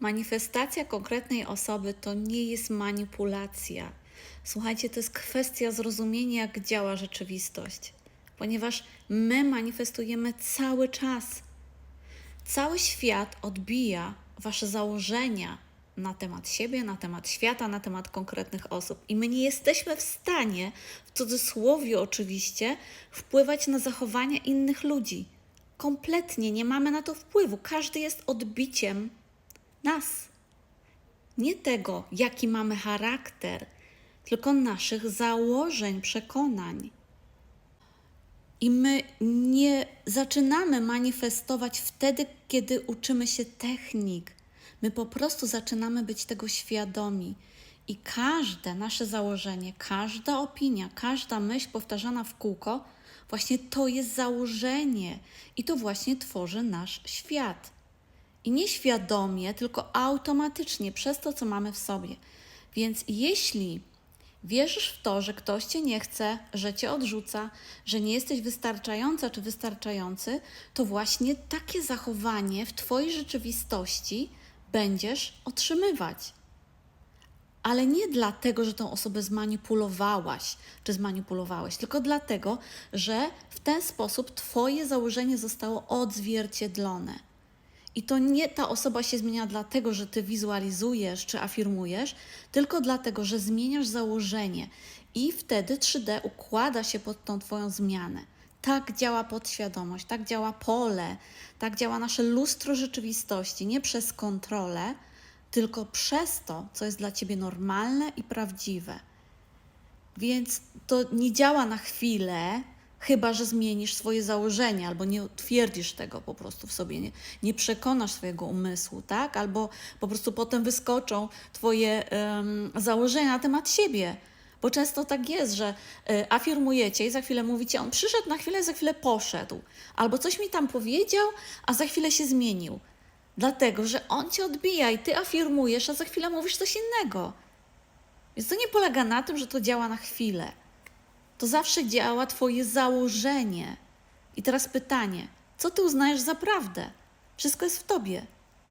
Manifestacja konkretnej osoby to nie jest manipulacja. Słuchajcie, to jest kwestia zrozumienia, jak działa rzeczywistość, ponieważ my manifestujemy cały czas. Cały świat odbija wasze założenia na temat siebie, na temat świata, na temat konkretnych osób. I my nie jesteśmy w stanie, w cudzysłowie oczywiście, wpływać na zachowania innych ludzi. Kompletnie nie mamy na to wpływu. Każdy jest odbiciem nas. Nie tego, jaki mamy charakter, tylko naszych założeń, przekonań. I my nie zaczynamy manifestować wtedy, kiedy uczymy się technik. My po prostu zaczynamy być tego świadomi. I każde nasze założenie, każda opinia, każda myśl powtarzana w kółko, właśnie to jest założenie. I to właśnie tworzy nasz świat. I nie świadomie, tylko automatycznie przez to, co mamy w sobie. Więc jeśli wierzysz w to, że ktoś cię nie chce, że cię odrzuca, że nie jesteś wystarczająca czy wystarczający, to właśnie takie zachowanie w twojej rzeczywistości będziesz otrzymywać. Ale nie dlatego, że tą osobę zmanipulowałaś czy zmanipulowałeś, tylko dlatego, że w ten sposób Twoje założenie zostało odzwierciedlone. I to nie ta osoba się zmienia dlatego, że ty wizualizujesz czy afirmujesz, tylko dlatego, że zmieniasz założenie i wtedy 3D układa się pod tą twoją zmianę. Tak działa podświadomość, tak działa pole, tak działa nasze lustro rzeczywistości, nie przez kontrolę, tylko przez to, co jest dla ciebie normalne i prawdziwe. Więc to nie działa na chwilę, chyba że zmienisz swoje założenie albo nie utwierdzisz tego po prostu w sobie, nie, nie przekonasz swojego umysłu, tak? Albo po prostu potem wyskoczą twoje em, założenia na temat siebie. Bo często tak jest, że y, afirmujecie i za chwilę mówicie, on przyszedł na chwilę, za chwilę poszedł. Albo coś mi tam powiedział, a za chwilę się zmienił. Dlatego, że on cię odbija i ty afirmujesz, a za chwilę mówisz coś innego. Więc to nie polega na tym, że to działa na chwilę. To zawsze działa Twoje założenie. I teraz pytanie: co Ty uznajesz za prawdę? Wszystko jest w Tobie.